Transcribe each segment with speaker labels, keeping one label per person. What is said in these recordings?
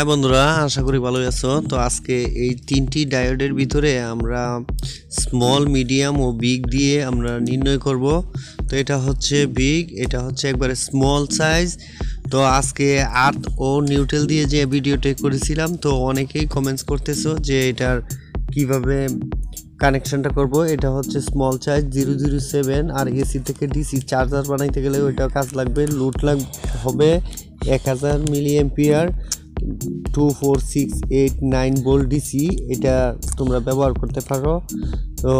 Speaker 1: হ্যাঁ বন্ধুরা, আশা করি ভালোই আছো। তো আজকে এই তিনটি ডায়োডের ভিতরে আমরা স্মল মিডিয়াম ও বিগ দিয়ে আমরা নির্ণয় করব। তো এটা হচ্ছে বিগ এটা হচ্ছে একবারে স্মল সাইজ তো আজকে আর্থ ও নিউট্রেল দিয়ে যে ভিডিওটা করেছিলাম, তো অনেকেই কমেন্টস করতেছো যে এটার কীভাবে কানেকশনটা করব। এটা হচ্ছে small size zero zero seven আর এসি থেকে ডিসি চার্জার বানাইতে গেলে ওইটাও কাজ লাগবে লুট লাগ হবে এক হাজার milliampere two four six eight nine volt DC এটা তোমরা ব্যবহার করতে পারো। তো,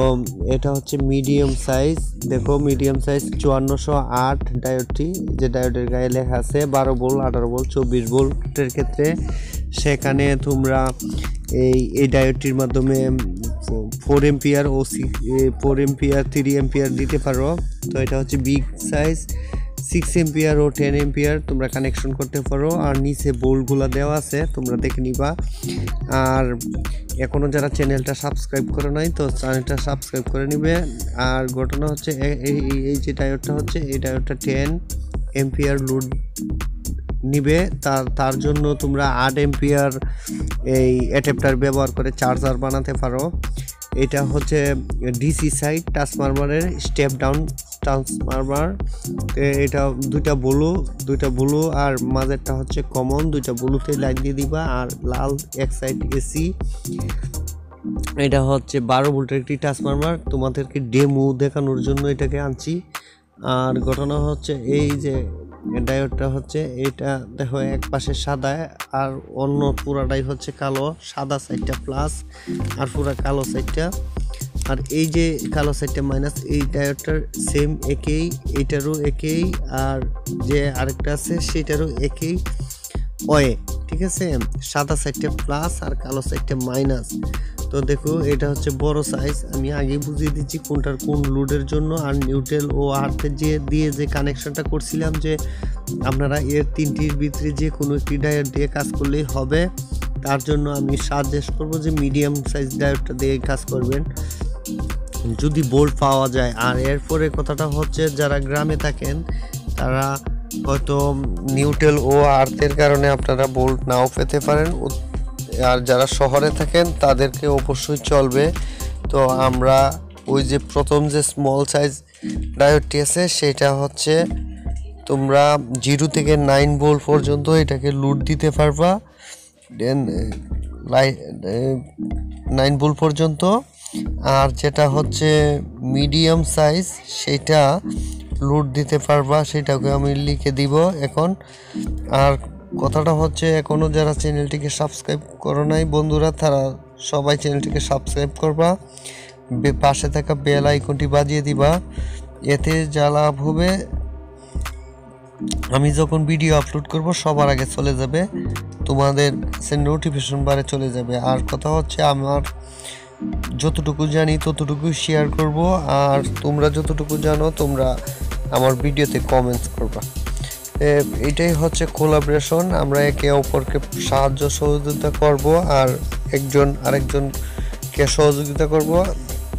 Speaker 1: এটা হচ্ছে মিডিয়াম সাইজ দেখো মিডিয়াম সাইজ চুয়ান্নশো আট ডায়োডটি যে ডায়োডের গায়ে লেখা আছে, বারো বোল আঠারো বোল চব্বিশ বোল্টের ক্ষেত্রে। সেখানে তোমরা এই এই ডায়োডটির মাধ্যমে ফোর এম্পিয়ার ও ফোর এম্পিয়ার থ্রি এম্পিয়ার দিতে পারো। তো, এটা হচ্ছে বিগ সাইজ সিক্স এম্পিয়ার ও টেন এম্পিয়ার তোমরা কানেকশন করতে পারো। আর নিচে বোল্টগুলো দেওয়া আছে, তোমরা দেখে নিবা। আর এখনও যারা চ্যানেলটা সাবস্ক্রাইব করে নাই, তো চ্যানেলটা সাবস্ক্রাইব করে নিবে। আর ঘটনা হচ্ছে এই এই যে টায়ারটা হচ্ছে, এই টায়ারটা টেন এম্পিয়ার লোড নিবে। তার তার জন্য তোমরা আট এম্পিয়ার এই অ্যাডাপ্টার ব্যবহার করে চার্জার বানাতে পারো। এটা হচ্ছে ডিসি সাইড ট্রান্সফরমারের স্টেপ ডাউন ট্রান্সফরমার এটা দুইটা ব্লু দুইটা ব্লু আর মাঝেরটা হচ্ছে কমন দুইটা ব্লুতে লাইট দিয়ে দিবা আর লাল এক সাইড এসি এটা হচ্ছে বারো ভোল্টের একটি ট্রান্সফার্মার তোমাদেরকে ডেমো দেখানোর জন্য এটাকে আনছি। আর ঘটনা হচ্ছে এই যে ডায়োডটা হচ্ছে এটা দেখো, এক পাশে সাদা আর অন্য পুরাটাই হচ্ছে কালো। সাদা সাইডটা প্লাস আর পুরা কালো সাইডটা আর এই যে কালো সাইডটা মাইনাস এই ডায়োডটার সেম একেই এটারও একেই আর যে আরেকটা আছে সেটারও একেই। ওয়ে, ঠিক আছে? সাদা সাইডটা প্লাস আর কালো সাইডটা মাইনাস তো দেখো, এটা হচ্ছে বড় সাইজ আমি আগে বুঝিয়ে দিচ্ছি কোনটার কোন লোডের জন্য। আর নিউটেল ও আর্থের যে, দিয়ে যে কানেকশনটা করছিলাম যে, আপনারা এর তিনটির ভিতরে যে কোনো একটি ডায়োড দিয়ে কাজ করলেই হবে। তার জন্য আমি সাজেস্ট করব যে মিডিয়াম সাইজ ডায়োডটা দিয়ে কাজ করবেন। যদি বোল্ট পাওয়া যায়। আর এরপরে কথাটা হচ্ছে, যারা গ্রামে থাকেন, তারা হয়তো নিউটেল ও আর্থের কারণে আপনারা বোল্ট নাও পেতে পারেন। আর যারা শহরে থাকেন, তাদেরকে অবশ্যই চলবে। তো আমরা ওই যে প্রথম যে স্মল সাইজ ডায়োডটি আছে, সেটা হচ্ছে তোমরা জিরো থেকে নাইন বোল্ট পর্যন্ত এটাকে লুট দিতে পারবা। দেন নাইন বোল্ট পর্যন্ত। আর যেটা হচ্ছে মিডিয়াম সাইজ সেটা লুট দিতে পারবা, সেটাকে আমি লিখে দিব এখন। আর কথাটা হচ্ছে এখনও যারা চ্যানেলটিকে সাবস্ক্রাইব করো নাই, বন্ধুরা, তারা সবাই চ্যানেলটিকে সাবস্ক্রাইব করবা পাশে থাকা বেল আইকনটি বাজিয়ে দিবা, এতে যা লাভ হবে, আমি যখন ভিডিও আপলোড করব, সবার আগে চলে যাবে, তোমাদের সে নোটিফিকেশন বারে চলে যাবে। আর কথা হচ্ছে, আমার যতটুকু জানি, ততটুকু শেয়ার করব, আর তোমরা যতটুকু জানো, তোমরা আমার ভিডিওতে কমেন্টস করবা। এটাই হচ্ছে কোলাবরেশন আমরা একে অপরকে সাহায্য সহযোগিতা করব আর একজন, আরেকজনকে সহযোগিতা করব।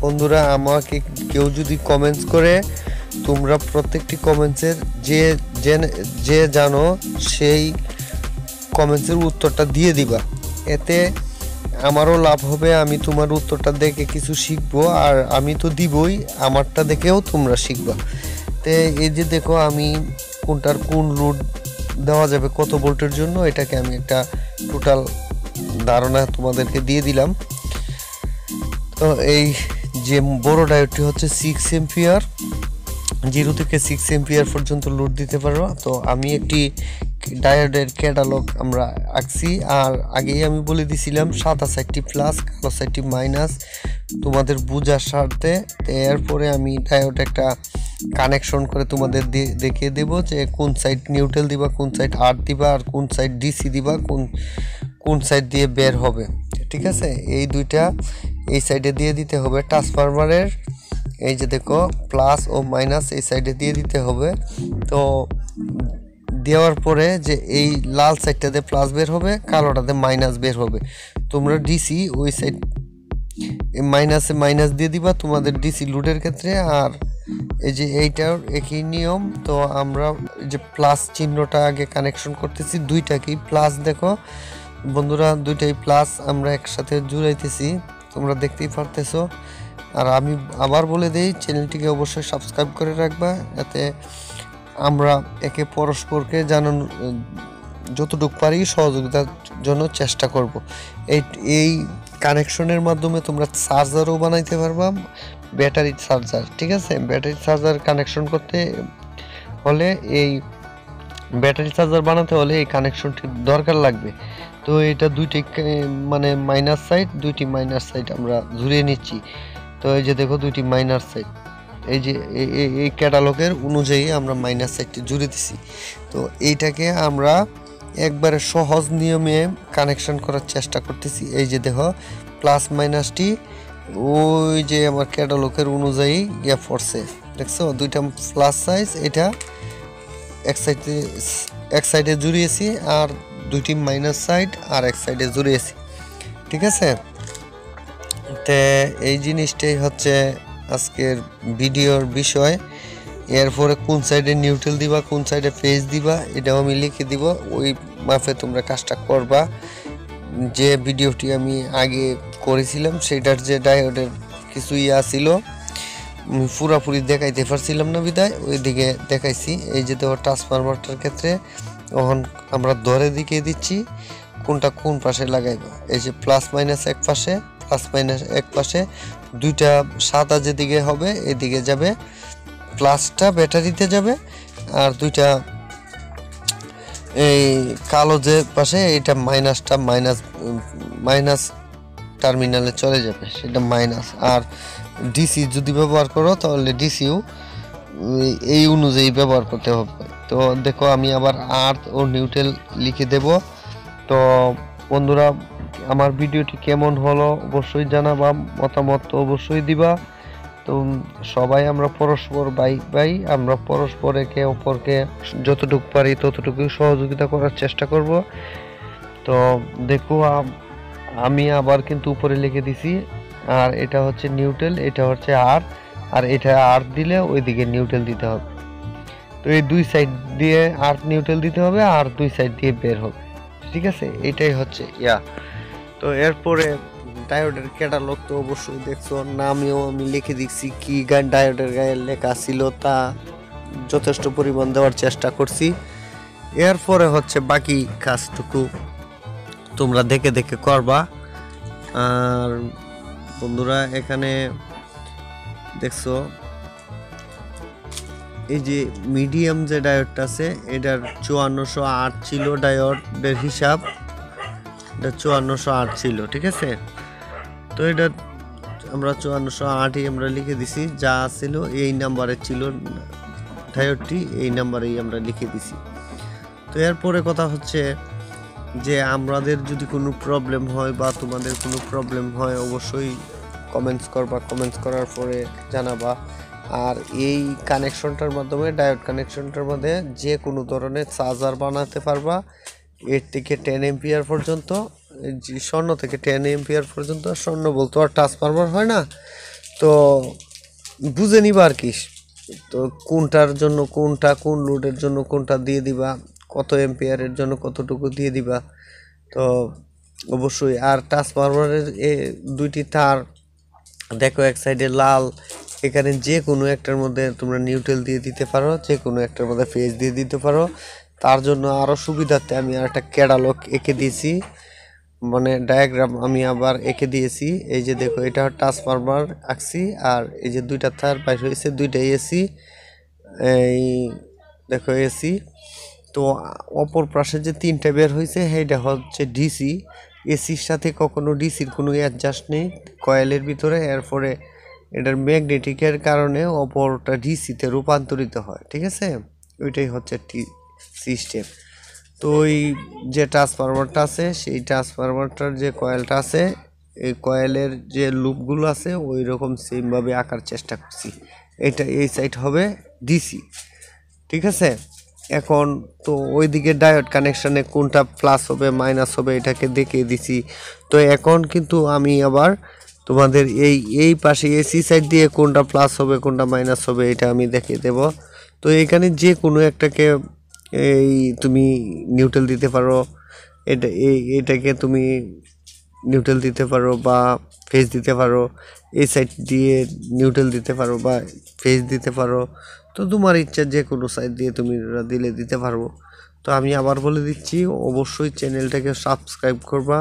Speaker 1: বন্ধুরা, আমাকে কেউ যদি কমেন্টস করে, তোমরা প্রত্যেকটি কমেন্টসের যে যে জানো, সেই কমেন্টসের উত্তরটা দিয়ে দিবা। এতে আমারও লাভ হবে, আমি তোমার উত্তরটা দেখে কিছু শিখব, আর আমি তো দিবই, আমারটা দেখেও তোমরা শিখবা। তে এই যে দেখো, আমি কোনটার কোন লোড দেওয়া যাবে কত ভোল্টের জন্য, এটাকে আমি একটা টোটাল ধারণা তোমাদেরকে দিয়ে দিলাম। তো এই যে বড় ডায়োডটি হচ্ছে সিক্স এম্পিয়ার জিরো থেকে সিক্স এম্পিয়ার পর্যন্ত লোড দিতে পারো তো আমি একটি ডায়োডের ক্যাটালগ আমরা আঁকছি, আর আগেই আমি বলে দিছিলাম সাদা সাইডটি প্লাস কালো সাইডটি মাইনাস তোমাদের বোঝার স্বার্থে, এরপরে আমি ডায়োড একটা কানেকশন করে তোমাদের দেখিয়ে দেব যে কোন সাইড নিউট্রেল দিবা, কোন সাইড আর দিবা, আর কোন সাইড ডিসি দিবা, কোন কোন সাইড দিয়ে বের হবে। ঠিক আছে? এই দুইটা এই সাইডে দিয়ে দিতে হবে। ট্রান্সফরমারের এই যে দেখো প্লাস ও মাইনাস এই সাইডে দিয়ে দিতে হবে। তো দেওয়ার পরে যে এই লাল সাইডটাতে প্লাস বের হবে, কালোটাতে মাইনাস বের হবে। তোমরা ডিসি ওই সাইড মাইনাসে মাইনাস দিয়ে দিবা তোমাদের ডিসি লুডের ক্ষেত্রে, আর এই যে এইটার একই নিয়ম, তো আমরা যে প্লাস চিহ্নটা আগে কানেকশন করতেছি দুইটাকেই প্লাস দেখো, বন্ধুরা দুইটাই প্লাস আমরা একসাথে জুড়াইতেছি, তোমরা দেখতেই পারতেছো। আর আমি আবার বলে দিই চ্যানেলটিকে অবশ্যই সাবস্ক্রাইব করে রাখবা, যাতে আমরা একে পরস্পরকে জানান, যতটুকু পারি সহযোগিতার জন্য চেষ্টা করব। এই এই কানেকশনের মাধ্যমে তোমরা চার্জারও বানাইতে পারবা ব্যাটারি চার্জার, ঠিক আছে? ব্যাটারি চার্জার কানেকশন করতে হলে এই ব্যাটারি চার্জার বানাতে হলে এই কানেকশনটি দরকার লাগবে। তো এটা দুইটি মানে মাইনাস সাইড দুইটি মাইনাস সাইড আমরা ঝুরিয়ে নিচ্ছি। তো এই যে দেখো দুইটি মাইনাস সাইড এই যে এই ক্যাটালগের অনুযায়ী আমরা মাইনাস সাইডটি জুড়ে দিছি। তো এইটাকে আমরা একবারে সহজ নিয়মে কানেকশন করার চেষ্টা করতেছি। এই যে দেখো প্লাস মাইনাসটি ওই যে আমার ক্যাটালগের অনুযায়ী ইয়ে পড়ছে। দেখছ? দুইটা প্লাস সাইজ এটা এক সাইডে এক সাইডে জুড়িয়েছি আর দুইটি মাইনাস সাইড আর এক সাইডে জুড়িয়েছি। ঠিক আছে? তে এই জিনিসটাই হচ্ছে আজকের ভিডিওর বিষয়। এরপরে কোন সাইডে নিউট্রাল দিবা, কোন সাইডে ফেস দিবা, এটাও আমি লিখে দিব। ওই মাফে তোমরা কাজটা করবা। যে ভিডিওটি আমি আগে করেছিলাম সেটার যে ডায়োডের কিছু ইয়া ছিল পুরাপুরি দেখাইতে পারছিলাম না বিদায়, ওইদিকে দেখাইছি। এই যে দেখো ট্রান্সফরমারটার ক্ষেত্রে তখন আমরা ধরে দিকে দিচ্ছি, কোনটা কোন পাশে লাগাইবো। এই যে প্লাস মাইনাস এক পাশে প্লাস মাইনাস এক পাশে, দুইটা সাদা যেদিকে হবে, এদিকে যাবে প্লাসটা ব্যাটারিতে যাবে, আর দুইটা এই কালো যে পাশে এটা মাইনাসটা মাইনাস মাইনাস টার্মিনালে চলে যাবে, সেটা মাইনাস আর ডিসি যদি ব্যবহার করো, তাহলে ডিসিও এই অনুযায়ী ব্যবহার করতে হবে। তো দেখো, আমি আবার আর্থ ও নিউট্রেল লিখে দেব। তো বন্ধুরা, আমার ভিডিওটি কেমন হলো অবশ্যই জানাবা, মতামত অবশ্যই দিবা। তো সবাই আমরা পরস্পর বাই বাই, আমরা পরস্পর একে অপরকে যতটুকু পারি ততটুকু সহযোগিতা করার চেষ্টা করব। তো দেখো আম- আবার কিন্তু উপরে লিখে দিছি, আর এটা হচ্ছে নিউট্রেল এটা হচ্ছে আর আর এটা আর দিলে ওইদিকে নিউট্রেল দিতে হবে। তো এই দুই সাইড দিয়ে আর নিউট্রেল দিতে হবে, আর দুই সাইড দিয়ে বের হবে। ঠিক আছে? এটাই হচ্ছে, ইয়া। তো এরপরে ডায়োডের ক্যাটালগ তো অবশ্যই দেখছ, নামেও আমি লিখে দিচ্ছি কি গান ডায়োডের গায়ে লেখা ছিল তা যথেষ্ট পরিমাণ দেওয়ার চেষ্টা করছি। এরপরে হচ্ছে বাকি কাজটুকু। তোমরা দেখে দেখে করবা। আর বন্ধুরা, এখানে দেখছ, এই যে মিডিয়াম যে ডায়োডটা আছে, এটার চুয়ান্নশো আট ছিল ডায়োডের হিসাব। এটা চুয়ান্নশো আট ছিল, ঠিক আছে? তো এটা আমরা চুয়ান্নশো আটই আমরা লিখে দিছি, যা ছিল এই নাম্বারে ছিল ডায়োডটি, এই নাম্বারেই আমরা লিখে দিছি। তো এরপরে কথা হচ্ছে যে আমাদের যদি কোনো প্রবলেম হয় বা তোমাদের কোনো প্রবলেম হয়, অবশ্যই কমেন্টস করবা কমেন্টস করার পরে জানাবা। আর এই কানেকশনটার মাধ্যমে ডায়োড কানেকশনটার মধ্যে যে কোনো ধরনের চার্জার বানাতে পারবা। এর থেকে টেন এম্পিয়ার পর্যন্ত স্বর্ণ থেকে টেন এম্পিয়ার পর্যন্ত, স্বর্ণ বলতো আর ট্রান্সফরমার হয় না। তো বুঝে নিবা আর কি। তো কোনটার জন্য কোনটা, কোন লোডের জন্য কোনটা দিয়ে দিবা। কত এম্পিয়ারের জন্য কতটুকু দিয়ে দিবা? তো অবশ্যই, আর ট্রান্সফরমারের এ দুইটি তার, দেখো এক সাইডে লাল, এখানে যে কোনো একটার মধ্যে তোমরা নিউট্রেল দিয়ে দিতে পারো যে কোনো একটার মধ্যে ফেজ দিয়ে দিতে পারো। তার জন্য আরও সুবিধার্থে আমি আর একটা ক্যাটালগ এঁকে দিয়েছি। মানে ডায়াগ্রাম আমি আবার এঁকে দিয়েছি। এই যে দেখো, এটা ট্রান্সফরমার আঁকছি, আর এই যে দুইটা তার বাইর হয়েছে দুইটা এসি, এই দেখো এসি। তো অপর পাশে যে তিনটা বের হয়েছে সেইটা হচ্ছে ডিসি এসির সাথে কখনো ডিসির কোনো অ্যাডজাস্ট নেই কয়েলের ভিতরে, এরপরে এটার ম্যাগনেটিকের কারণে অপরটা ডিসিতে রূপান্তরিত হয়, ঠিক আছে? ওইটাই হচ্ছে সিস্টেম তো ওই যে ট্রান্সফরমারটা আছে, সেই ট্রান্সফরমারটার যে কয়েলটা আছে, এই কয়েলের যে লুপগুলো আছে ওই রকম সেমভাবে আঁকার চেষ্টা করছি। এটা এই সাইড হবে ডিসি ঠিক আছে? এখন তো ওইদিকে ডায়োড কানেকশানে কোনটা প্লাস হবে মাইনাস হবে, এটাকে দেখিয়ে দিছি। তো এখন কিন্তু আমি আবার তোমাদের এই এই পাশে এসি সাইড দিয়ে কোনটা প্লাস হবে, কোনটা মাইনাস হবে, এটা আমি দেখিয়ে দেব। তো এখানে যে কোনো একটাকে এই তুমি নিউট্রাল দিতে পারো। এটা, এই, এটাকে তুমি নিউট্রাল দিতে পারো বা ফেস দিতে পারো, এই সাইড দিয়ে নিউট্রাল দিতে পারো বা ফেস দিতে পারো, তো তোমার ইচ্ছা যে কোনো সাইড দিয়ে তুমি দিলে দিতে পারব তো আমি আবার বলে দিচ্ছি, অবশ্যই চ্যানেলটাকে সাবস্ক্রাইব করবা,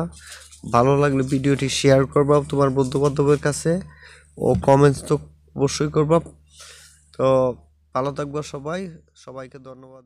Speaker 1: ভালো লাগলে ভিডিওটি শেয়ার করবা তোমার বন্ধু বান্ধবের কাছে ও কমেন্টস তো অবশ্যই করবা। তো ভালো থাকবা সবাই, সবাইকে ধন্যবাদ।